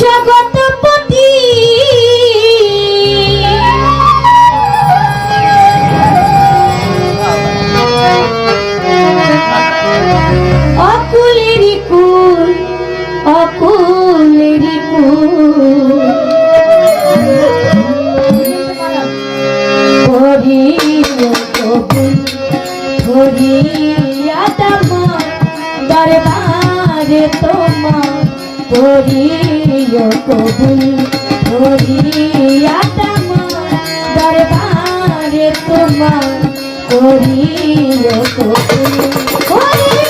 জগৎপতি অকুলেরি কুল অকুলেরি কুল। হরিয়া couple হরিয়া দরবারে তোমার হরিয়া কবুল। করিয়া দরবারে তোমার করিয়া কবুল। করিয়া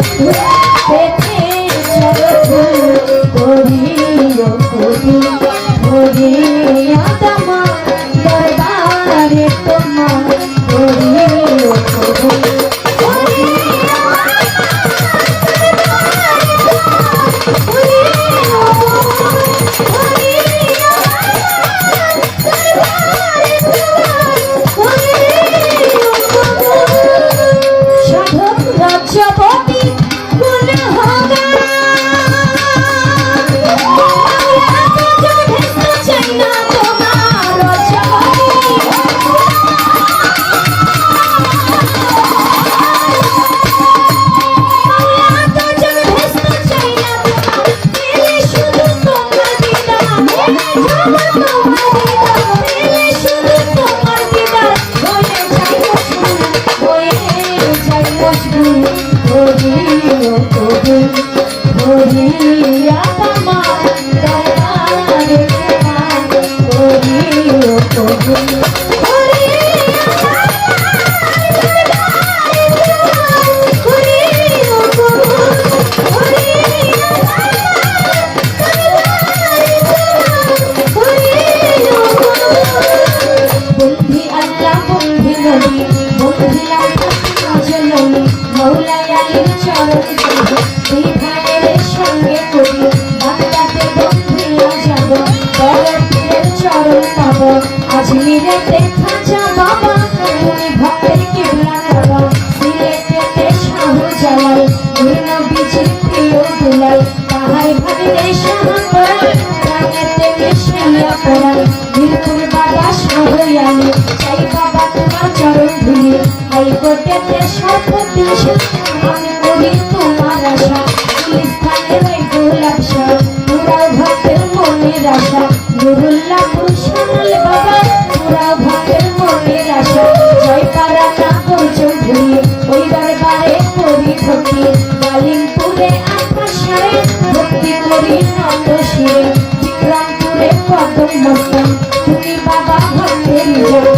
Yeah. সিলেটে খাজা বাবা তুমি ভক্তের কি বাবা সিলেটেতে শাহু জালাল দুর্গা বিচির প্রিয় দুলাল। তাহাই ভাবিলে শাহা করাল প্রাণেতে মিশাইয়া করাল বীরপুর বাবা শাহু আলি চাই বাবা তোমার চরণ ধুলি। হাইকোর্টেতে শপথ দিয়েছে আমি করি বাবা ভালো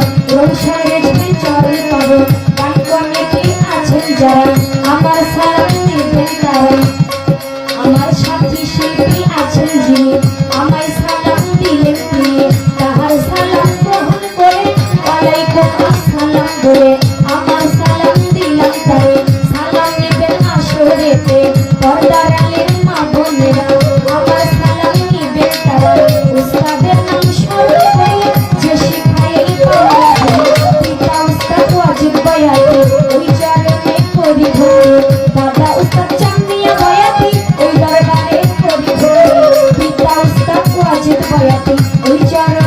রাতে ওই চারা